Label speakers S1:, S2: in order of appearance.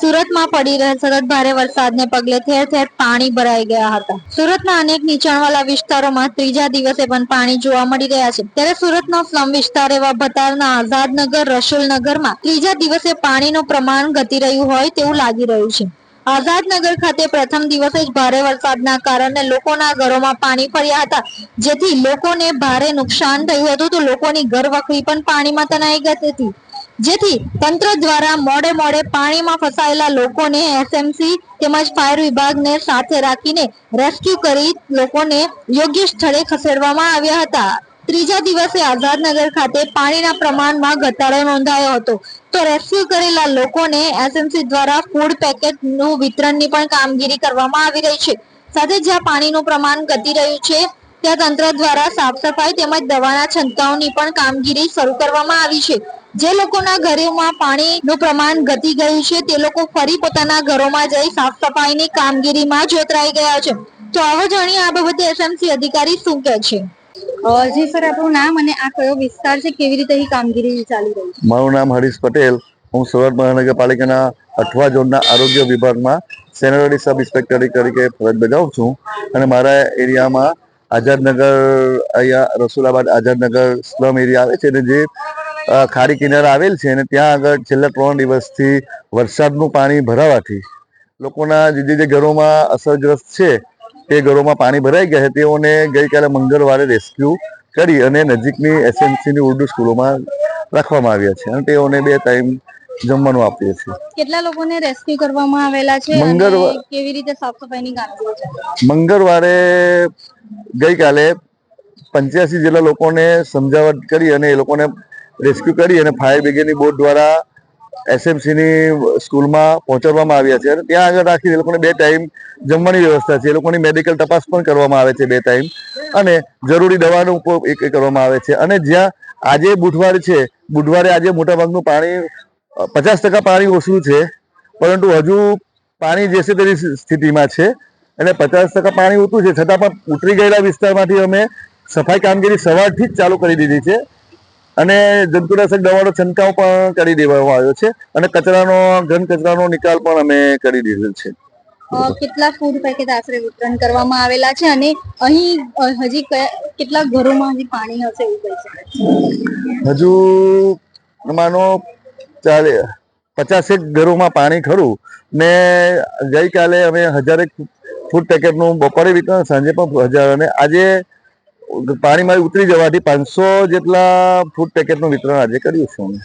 S1: સુરતમાં પડી રહેલ સતત ભારે વરસાદને પગલે ઠેર ઠેર પાણી ભરાઈ ગયા હતા. સુરતના અનેક નીચાણવાળા વિસ્તારોમાં ત્રીજા દિવસે પણ પાણી જોવા મળી રહ્યા છે. ત્યારે સુરતનો સ્લમ વિસ્તાર એવા ભતારના આઝાદનગર, રસુલનગરમાં ત્રીજા દિવસે પાણીનું પ્રમાણ ઘટી રહ્યું હોય તેવું લાગી રહ્યું છે. આઝાદનગર ખાતે પ્રથમ દિવસે જ ભારે વરસાદના કારણે લોકોના ઘરોમાં પાણી ફર્યા હતા. જેથી લોકોને ભારે નુકસાન થયું હતું તો લોકોની ઘર વખરી પણ પાણીમાં તણાઈ ગઈ હતી. જેથી તંત્ર દ્વારા મોડે મોડે પાણીમાં ફસાયેલા લોકોને એસએમસી તેમજ ફાયર વિભાગને સાથે રાખીને રેસ્ક્યુ કરી લોકોને યોગ્ય સ્થળે ખસેડવામાં આવ્યા હતા. ત્રીજા દિવસે આઝાદનગર ખાતે પાણીના પ્રમાણમાં ઘટાડો નોંધાયો હતો. તો રેસ્ક્યુ કરેલા લોકોને એસએમસી દ્વારા ફૂડ પેકેટનું વિતરણની પણ કામગીરી કરવામાં આવી રહી છે. સાથે જ્યાં પાણીનું પ્રમાણ ઘટી રહ્યું છે. ત્યાં તંત્ર દ્વારા સાફ સફાઈ તેમજ દવાના છંટકાવની પણ કામગીરી શરૂ કરવામાં આવી છે. જે લોકોના ઘરોમાં પાણીનું પ્રમાણ ઘટી ગયું છે તે લોકો ફરી પોતાના ઘરોમાં જઈ સાફ સફાઈની કામગીરીમાં જોતરાઈ ગયા છે. તો આવો જાણીએ આ બાબતે એસએમસી અધિકારી શું કહે છે?
S2: જી સર આપણું નામ અને આ કયો વિસ્તાર છે કેવી રીતે અહીં કામગીરી ચાલી રહી છે?
S3: મારું નામ હરીશ પટેલ. હું સુરત મહાનગરપાલિકાના અઠવા ઝોનના આરોગ્ય વિભાગમાં સેનેટરી સબ ઇન્સ્પેક્ટર તરીકે ફરજ બજાવું છું અને મારા એરિયામાં આઝાદનગર અહીંયા રસુલાબાદ આઝાદનગર સ્લમ એરિયા આવે છે ને જે ખાડી કિનારા આવેલ છે અને ત્યાં આગળ છેલ્લા ત્રણ દિવસથી વરસાદનું પાણી ભરાવાથી લોકોના જે- જે ઘરોમાં અસરગ્રસ્ત છે તે ઘરોમાં પાણી ભરાઈ ગયા છે. તેઓને ગઈકાલે મંગળવારે રેસ્ક્યુ કરી અને નજીકની એસએમસીની ઉર્દુ સ્કૂલોમાં રાખવામાં આવ્યા છે અને તેઓને બે ટાઈમ જમવાનું આપીએ છીએ.
S2: કેટલા લોકોને રેસ્ક્યુ કરવામાં આવેલા છે
S3: મંગળવાર-
S2: કેવી રીતે સાફ સફાઈની કામગીરી
S3: મંગળવારે ગઈકાલે પંચ્યાસી જેટલા લોકોને સમજાવટ કરી અને એ લોકોને રેસ્ક્યુ કરી અને ફાયર બ્રિગેડની બોટ દ્વારા એસએમસીની સ્કૂલમાં પહોંચાડવામાં આવ્યા છે. અને ત્યાં આગળ રાખી એ લોકોને બે ટાઈમ જમવાની વ્યવસ્થા છે. એ લોકોની મેડિકલ તપાસ પણ કરવામાં આવે છે બે ટાઈમ. અને જરૂરી દવાનો ઉપયોગ કરવામાં આવે છે. અને જ્યાં આજે બુધવાર છે બુધવારે આજે મોટાભાગનું પાણી પચાસ ટકા પાણી ઓછું છે પરંતુ હજુ પાણી જે છે તેની સ્થિતિમાં છે અને પચાસ ટકા પાણી ઉતરું છે છતાં પણ ઉતરી ગયેલા વિસ્તારમાંથી અમે સફાઈ કામગીરી સવારથી જ ચાલુ કરી દીધી છે અને જંતુનાશક દવાનો છંટકાવ પણ કરી દેવામાં આવ્યો છે અને કચરાનો ઘન કચરાનો નિકાલ પણ અમે કરી દીધો છે.
S2: કેટલા ફૂડ પેકેટ આશરે વિતરણ કરવામાં આવેલા છે અને અહીં હજી કેટલા ઘરોમાં હજી પાણી હશે એવું કહી શકાય?
S3: હજુ માનો ચાલે, પચાસેક ઘરોમાં પાણી ખરું. ને ગઈકાલે અમે હજારેક ફૂડ પેકેટનું બપોરે વિતરણ, સાંજે પણ હજાર. અને આજે પાણીમાં ઉતરી જવાથી પાંચસો જેટલા ફૂડ પેકેટનું વિતરણ આજે કર્યું છે અમે.